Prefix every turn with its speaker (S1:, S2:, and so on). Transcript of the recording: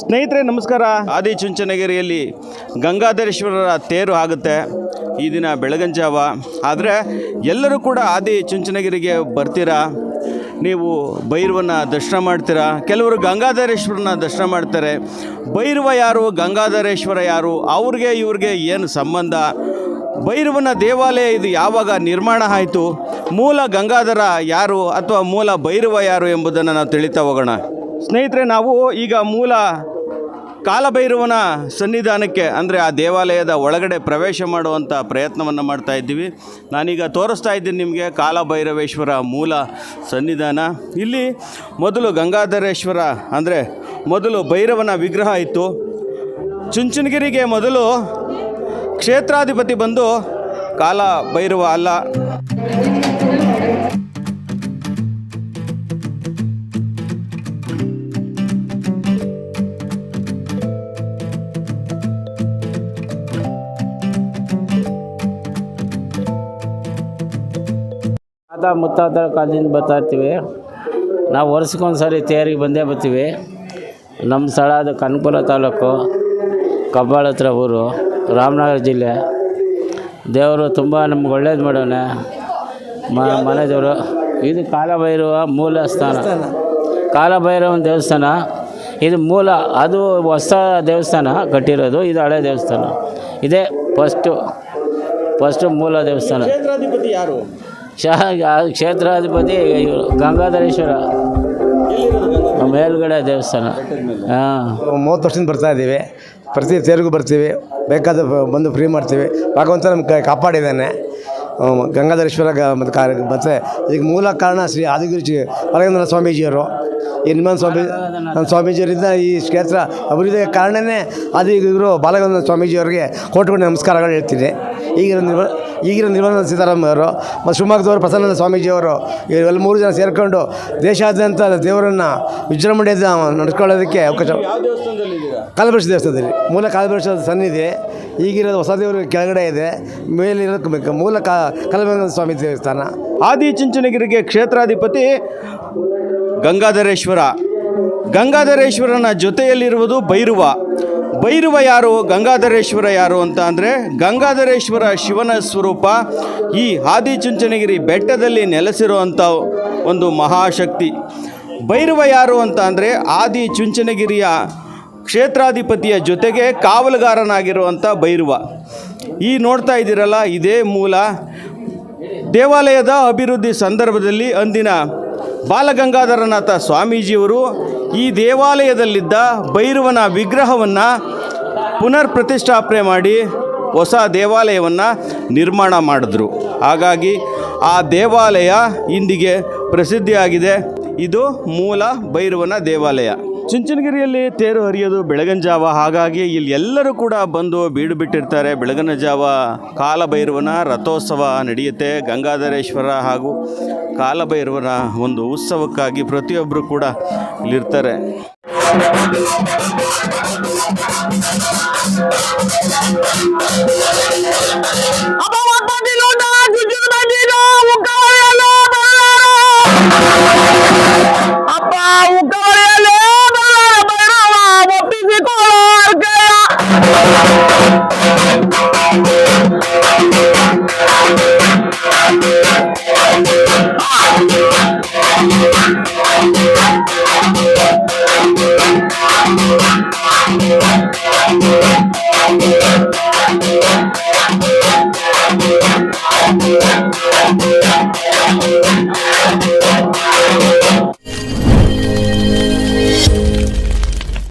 S1: ಸ್ನೇಹಿತರೆ, ನಮಸ್ಕಾರ. ಆದಿ ಚುಂಚನಗಿರಿಯಲ್ಲಿ ಗಂಗಾಧರೇಶ್ವರರ ತೇರು ಆಗುತ್ತೆ. ಈ ದಿನ ಬೆಳಗಂಜಾವ ಆದರೆ ಎಲ್ಲರೂ ಕೂಡ ಆದಿ ಚುಂಚನಗಿರಿಗೆ ಬರ್ತೀರಾ? ನೀವು ಭೈರವನ ದರ್ಶನ ಮಾಡ್ತೀರಾ? ಕೆಲವರು ಗಂಗಾಧರೇಶ್ವರನ ದರ್ಶನ ಮಾಡ್ತಾರೆ. ಭೈರವ ಯಾರು, ಗಂಗಾಧರೇಶ್ವರ ಯಾರು? ಅವ್ರಿಗೆ, ಇವ್ರಿಗೆ ಏನು ಸಂಬಂಧ? ಭೈರವನ ದೇವಾಲಯ ಇದು ಯಾವಾಗ ನಿರ್ಮಾಣ ಆಯಿತು? ಮೂಲ ಗಂಗಾಧರ ಯಾರು ಅಥವಾ ಮೂಲ ಭೈರವ ಯಾರು ಎಂಬುದನ್ನು ನಾವು ತಿಳಿತಾ ಹೋಗೋಣ. ಸ್ನೇಹಿತರೆ, ನಾವು ಈಗ ಮೂಲ ಕಾಲಭೈರವನ ಸನ್ನಿಧಾನಕ್ಕೆ, ಅಂದರೆ ಆ ದೇವಾಲಯದ ಒಳಗಡೆ ಪ್ರವೇಶ ಮಾಡುವಂಥ ಪ್ರಯತ್ನವನ್ನು ಮಾಡ್ತಾ ಇದ್ದೀವಿ. ನಾನೀಗ ತೋರಿಸ್ತಾ ಇದ್ದೀನಿ ನಿಮಗೆ ಕಾಲಭೈರವೇಶ್ವರ ಮೂಲ ಸನ್ನಿಧಾನ. ಇಲ್ಲಿ ಮೊದಲು ಗಂಗಾಧರೇಶ್ವರ, ಅಂದರೆ ಮೊದಲು ಭೈರವನ ವಿಗ್ರಹ ಇತ್ತು. ಚುಂಚನಗಿರಿಗೆ ಮೊದಲು ಕ್ಷೇತ್ರಾಧಿಪತಿ ಬಂದು ಕಾಲ ಭೈರವ ಅಲ್ಲ.
S2: ತಾತ ಮುತ್ತಾತ ಕಾಲದಿಂದ ಬರ್ತಾ ಇರ್ತೀವಿ. ನಾವು ವರ್ಷಕ್ಕೊಂದು ಸಾರಿ ತೇರಿಗೆ ಬಂದೇ ಬರ್ತೀವಿ. ನಮ್ಮ ಸ್ಥಳ ಅದು ಕನಕಪುರ ತಾಲೂಕು ಕಬ್ಬಾಳ ಹತ್ರ ಊರು ರಾಮನಗರ ಜಿಲ್ಲೆ. ದೇವರು ತುಂಬ ನಮ್ಗೆ ಒಳ್ಳೇದು ಮಾಡೋಣ ಮ ಮನೆ ದೇವರು ಇದು ಕಾಲಭೈರವ ಮೂಲ ಸ್ಥಾನ. ಕಾಲಭೈರವನ ದೇವಸ್ಥಾನ. ಇದು ಮೂಲ ಅದು ಹೊಸ ದೇವಸ್ಥಾನ ಕಟ್ಟಿರೋದು ಇದು ಹಳೆ ದೇವಸ್ಥಾನ. ಇದೇ ಫಸ್ಟು ಫಸ್ಟು ಮೂಲ ದೇವಸ್ಥಾನ.
S1: ಕ್ಷೇತ್ರಾಧಿಪತಿ ಯಾರು?
S2: ಶಾ ಕ್ಷೇತ್ರಾಧಿಪತಿ ಗಂಗಾಧರೇಶ್ವರ. ಮೇಲ್ಗಡೆ ದೇವಸ್ಥಾನ. ಹಾಂ.
S3: ಮೂವತ್ತು ವರ್ಷದಿಂದ ಬರ್ತಾ ಇದ್ದೀವಿ. ಪ್ರತಿ ತೇರಿಗೂ ಬರ್ತೀವಿ. ಬೇಕಾದ ಬಂದು ಫ್ರೀ ಮಾಡ್ತೀವಿ. ಭಗವಂತ ನಮ್ಗೆ ಕಾಪಾಡಿದ್ದಾನೆ. ಗಂಗಾಧರೇಶ್ವರ ಗ ಮತ್ತು ಕಾ ಮತ್ತು ಇದಕ್ಕೆ ಮೂಲ ಕಾರಣ ಶ್ರೀ ಆದಿಗುರು ಪರಗಂದ್ರ ಸ್ವಾಮೀಜಿಯವರು. ಈ ಸ್ವಾಮಿ, ನಮ್ಮ ಸ್ವಾಮೀಜಿಯವರಿಂದ ಈ ಕ್ಷೇತ್ರ ಅಭಿವೃದ್ಧಿಗೆ ಕಾರಣನೇ ಆದಿಗುರು ಬಾಲಗಂಧ ಸ್ವಾಮೀಜಿಯವರಿಗೆ ಕೋಟಿ ನಮಸ್ಕಾರಗಳು ಹೇಳ್ತೀನಿ. ಈಗ ಈಗಿನ ನಿರ್ಮಲಾ ಸೀತಾರಾಮನ್ ಅವರು ಮತ್ತು ಶಿವಮೊಗ್ಗದವರು ಪ್ರಸನ್ನ ಸ್ವಾಮೀಜಿಯವರು ಇವೆಲ್ಲ ಮೂರು ಜನ ಸೇರಿಕೊಂಡು ದೇಶಾದ್ಯಂತ ದೇವರನ್ನು ವಿಜೃಂಭಣೆಯಿಂದ ನಡೆಸ್ಕೊಳ್ಳೋದಕ್ಕೆ ಅವಕಾಶ ಕಾಲಭೈರವ ದೇವಸ್ಥಾನದಲ್ಲಿ. ಮೂಲ ಕಾಲಭೈರವ ಸನ್ನಿಧಿ. ಈಗಿರೋದು ಹೊಸ ದೇವರು ಕೆಳಗಡೆ ಇದೆ. ಮೇಲಿರೋದು ಮೂಲ ಕಾ ಕಾಲಭೈರವ ಸ್ವಾಮಿ ದೇವಸ್ಥಾನ.
S1: ಆದಿ ಚುಂಚನಗಿರಿಗೆ ಕ್ಷೇತ್ರಾಧಿಪತಿ ಗಂಗಾಧರೇಶ್ವರ. ಗಂಗಾಧರೇಶ್ವರನ ಜೊತೆಯಲ್ಲಿರುವುದು ಭೈರವ. ಭೈರವ ಯಾರು, ಗಂಗಾಧರೇಶ್ವರ ಯಾರು ಅಂತ ಅಂದರೆ ಗಂಗಾಧರೇಶ್ವರ ಶಿವನ ಸ್ವರೂಪ ಈ ಆದಿಚುಂಚನಗಿರಿ ಬೆಟ್ಟದಲ್ಲಿ ನೆಲೆಸಿರುವಂಥ ಒಂದು ಮಹಾಶಕ್ತಿ. ಭೈರವ ಯಾರು ಅಂತ ಅಂದರೆ ಆದಿ ಚುಂಚನಗಿರಿಯ ಕ್ಷೇತ್ರಾಧಿಪತಿಯ ಜೊತೆಗೆ ಕಾವಲುಗಾರನಾಗಿರುವಂಥ ಭೈರವ. ಈ ನೋಡ್ತಾ ಇದ್ದೀರಲ್ಲ, ಇದೇ ಮೂಲ ದೇವಾಲಯದ ಅಭಿವೃದ್ಧಿ ಸಂದರ್ಭದಲ್ಲಿ ಅಂದಿನ ಬಾಲಗಂಗಾಧರನಾಥ ಸ್ವಾಮೀಜಿಯವರು ಈ ದೇವಾಲಯದಲ್ಲಿದ್ದ ಭೈರವನ ವಿಗ್ರಹವನ್ನು ಪುನರ್ ಪ್ರತಿಷ್ಠಾಪನೆ ಮಾಡಿ ಹೊಸ ದೇವಾಲಯವನ್ನು ನಿರ್ಮಾಣ ಮಾಡಿದ್ರು. ಹಾಗಾಗಿ ಆ ದೇವಾಲಯ ಇಂದಿಗೆ ಪ್ರಸಿದ್ಧಿಯಾಗಿದೆ. ಇದು ಮೂಲ ಭೈರವನ ದೇವಾಲಯ. ಚುಂಚನಗಿರಿಯಲ್ಲಿ ತೇರು ಹರಿಯೋದು ಬೆಳಗಿನ ಜಾವ. ಹಾಗಾಗಿ ಇಲ್ಲಿ ಎಲ್ಲರೂ ಕೂಡ ಬಂದು ಬೀಡು ಬಿಟ್ಟಿರ್ತಾರೆ. ಬೆಳಗಿನ ಜಾವ ಕಾಲಭೈರವನ ರಥೋತ್ಸವ ನಡೆಯುತ್ತೆ. ಗಂಗಾಧರೇಶ್ವರ ಹಾಗೂ ಕಾಲಭೈರವನ ಒಂದು ಉತ್ಸವಕ್ಕಾಗಿ ಪ್ರತಿಯೊಬ್ಬರು ಕೂಡ ಇಲ್ಲಿರ್ತಾರೆ. Thank you.